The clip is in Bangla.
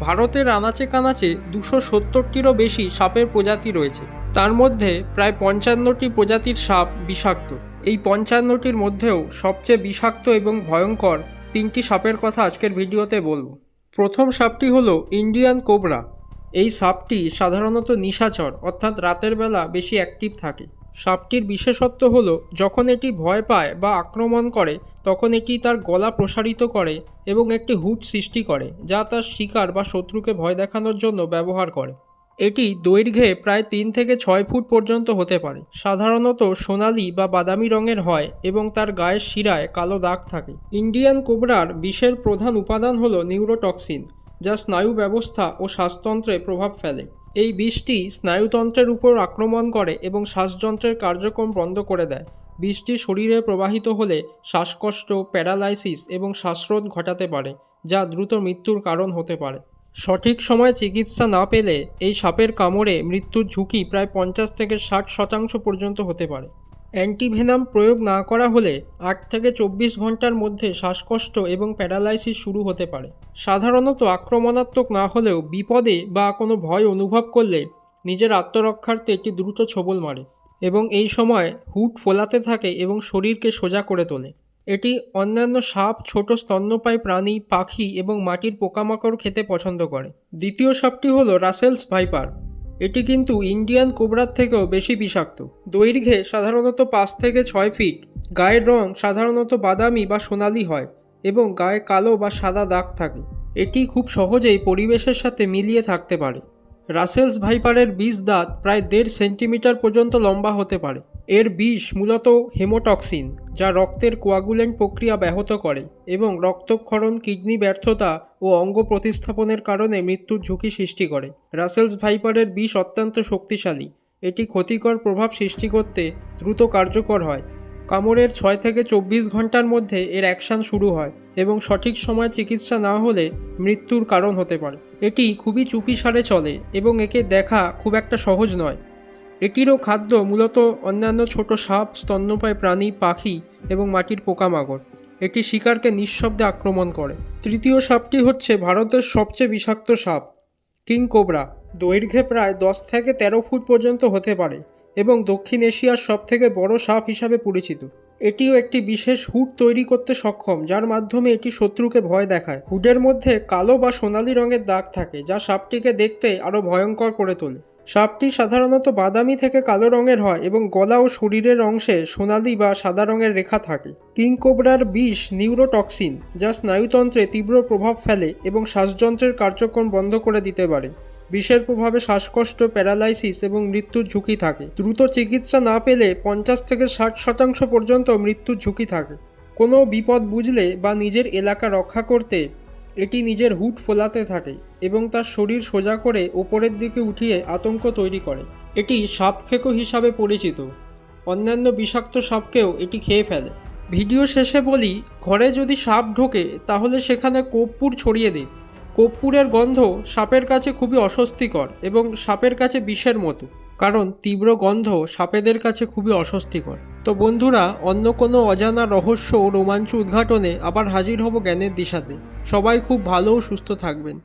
ভারতের আনাচে কানাচে দুশো সত্তরটিরও বেশি সাপের প্রজাতি রয়েছে। তার মধ্যে প্রায় পঞ্চান্নটি প্রজাতির সাপ বিষাক্ত। এই পঞ্চান্নটির মধ্যেও সবচেয়ে বিষাক্ত এবং ভয়ঙ্কর তিনটি সাপের কথা আজকের ভিডিওতে বলব। প্রথম সাপটি হলো ইন্ডিয়ান কোবরা। এই সাপটি সাধারণত নিশাচর, অর্থাৎ রাতের বেলা বেশি অ্যাক্টিভ থাকে। সাপটির বিশেষত্ব হলো যখন এটি ভয় পায় বা আক্রমণ করে তখন এটি তার গলা প্রসারিত করে এবং একটি হুট সৃষ্টি করে, যা তার শিকার বা শত্রুকে ভয় দেখানোর জন্য ব্যবহার করে। এটি দৈর্ঘ্যে প্রায় তিন থেকে ছয় ফুট পর্যন্ত হতে পারে। সাধারণত সোনালি বা বাদামি রঙের হয় এবং তার গায়ের শিরায় কালো দাগ থাকে। ইন্ডিয়ান কোবরার বিষের প্রধান উপাদান হল নিউরোটক্সিন, যা স্নায়ু ব্যবস্থা ও শ্বাসতন্ত্রে প্রভাব ফেলে। এই বিষটি স্নায়ুতন্ত্রের উপর আক্রমণ করে এবং শ্বাসযন্ত্রের কার্যক্রম বন্ধ করে দেয়। বিষটি শরীরে প্রবাহিত হলে শ্বাসকষ্ট, প্যারালাইসিস এবং শ্বাসরোধ ঘটাতে পারে, যা দ্রুত মৃত্যুর কারণ হতে পারে। সঠিক সময়ে চিকিৎসা না পেলে এই সাপের কামড়ে মৃত্যুর ঝুঁকি প্রায় পঞ্চাশ থেকে ষাট শতাংশ পর্যন্ত হতে পারে। অ্যান্টিভেনাম প্রয়োগ না করা হলে আট থেকে চব্বিশ ঘণ্টার মধ্যে শ্বাসকষ্ট এবং প্যারালাইসিস শুরু হতে পারে। সাধারণত আক্রমণাত্মক না হলেও বিপদে বা কোনো ভয় অনুভব করলে নিজের আত্মরক্ষার্থে একটি দ্রুত ছবল মারে। এবং এই সময় হুট ফোলাতে থাকে এবং শরীরকে সোজা করে তোলে। এটি অন্যান্য সাপ, ছোট স্তন্যপায়ী প্রাণী, পাখি এবং মাটির পোকামাকড় খেতে পছন্দ করে। দ্বিতীয় সাপটি হলো রাসেলস ভাইপার। এটি কিন্তু ইন্ডিয়ান কোবরার থেকেও বেশি বিষাক্ত। দৈর্ঘ্যে সাধারণত পাঁচ থেকে ছয় ফিট, গায়ের রং সাধারণত বাদামি বা সোনালি হয় এবং গায়ে কালো বা সাদা দাগ থাকে। এটি খুব সহজেই পরিবেশের সাথে মিলিয়ে থাকতে পারে। রাসেলস ভাইপারের বিষ দাঁত প্রায় দেড় সেন্টিমিটার পর্যন্ত লম্বা হতে পারে। এর বিষ মূলত হেমোটক্সিন, যা রক্তের কোয়াগুলেন্ট প্রক্রিয়া ব্যাহত করে এবং রক্তক্ষরণ, কিডনি ব্যর্থতা ও অঙ্গ প্রতিস্থাপনের কারণে মৃত্যুর ঝুঁকি সৃষ্টি করে। রাসেলস ভাইপারের বিষ অত্যন্ত শক্তিশালী। এটি ক্ষতিকর প্রভাব সৃষ্টি করতে দ্রুত কার্যকর হয়। কামড়ের ছয় থেকে চব্বিশ ঘণ্টার মধ্যে এর অ্যাকশান শুরু হয়। এবং সঠিক সময়ে চিকিৎসা না হলে মৃত্যুর কারণ হতে পারে। এটি খুবই চুপিসারে চলে এবং একে দেখা খুব একটা সহজ নয়। এটিরও খাদ্য মূলত অন্যান্য ছোট সাপ, স্তন্যপায়ী প্রাণী, পাখি এবং মাটির পোকামাকড়। এটি শিকারকে নিঃশব্দে আক্রমণ করে। তৃতীয় সাপটি হচ্ছে ভারতের সবচেয়ে বিষাক্ত সাপ, কিং কোবরা। দৈর্ঘ্যে প্রায় দশ থেকে তেরো ফুট পর্যন্ত হতে পারে এবং দক্ষিণ এশিয়ার সবথেকে বড় সাপ হিসাবে পরিচিত। এটিও একটি বিশেষ হুড তৈরি করতে সক্ষম, যার মাধ্যমে এটি শত্রুকে ভয় দেখায়। হুডের মধ্যে কালো বা সোনালী রঙের দাগ থাকে, যা সাপটিকে দেখতে আরও ভয়ঙ্কর করে তোলে। সাপটি সাধারণত বাদামি থেকে কালো রঙের হয় এবং গলা ও শরীরের অংশে সোনালি বা সাদা রঙের রেখা থাকে। কিং কোবরার বিষ নিউরোটক্সিন, যা স্নায়ুতন্ত্রে তীব্র প্রভাব ফেলে এবং শ্বাসযন্ত্রের কার্যক্রম বন্ধ করে দিতে পারে। বিষের প্রভাবে শ্বাসকষ্ট, প্যারালাইসিস এবং মৃত্যুর ঝুঁকি থাকে। দ্রুত চিকিৎসা না পেলে পঞ্চাশ থেকে ষাট শতাংশ পর্যন্ত মৃত্যুর ঝুঁকি থাকে। কোনো বিপদ বুঝলে বা নিজের এলাকা রক্ষা করতে এটি নিজের হুট ফোলাতে থাকে এবং তার শরীর সোজা করে ওপরের দিকে উঠিয়ে আতঙ্ক তৈরি করে। এটি সাপ খেকো হিসাবে পরিচিত। অন্যান্য বিষাক্ত সাপকেও এটি খেয়ে ফেলে। ভিডিও শেষে বলি, ঘরে যদি সাপ ঢোকে তাহলে সেখানে কর্পূর ছড়িয়ে দিন। কর্পূরের গন্ধ সাপের কাছে খুবই অস্বস্তিকর এবং সাপের কাছে বিষের মতো, কারণ তীব্র গন্ধ সাপেদের কাছে খুবই অস্বস্তিকর। তো বন্ধুরা, অন্য কোনো অজানা রহস্য ও রোমাঞ্চ উদ্ঘাটনে আবার হাজির হব জ্ঞানের দিশাতে। সবাই খুব ভালো ও সুস্থ থাকবেন।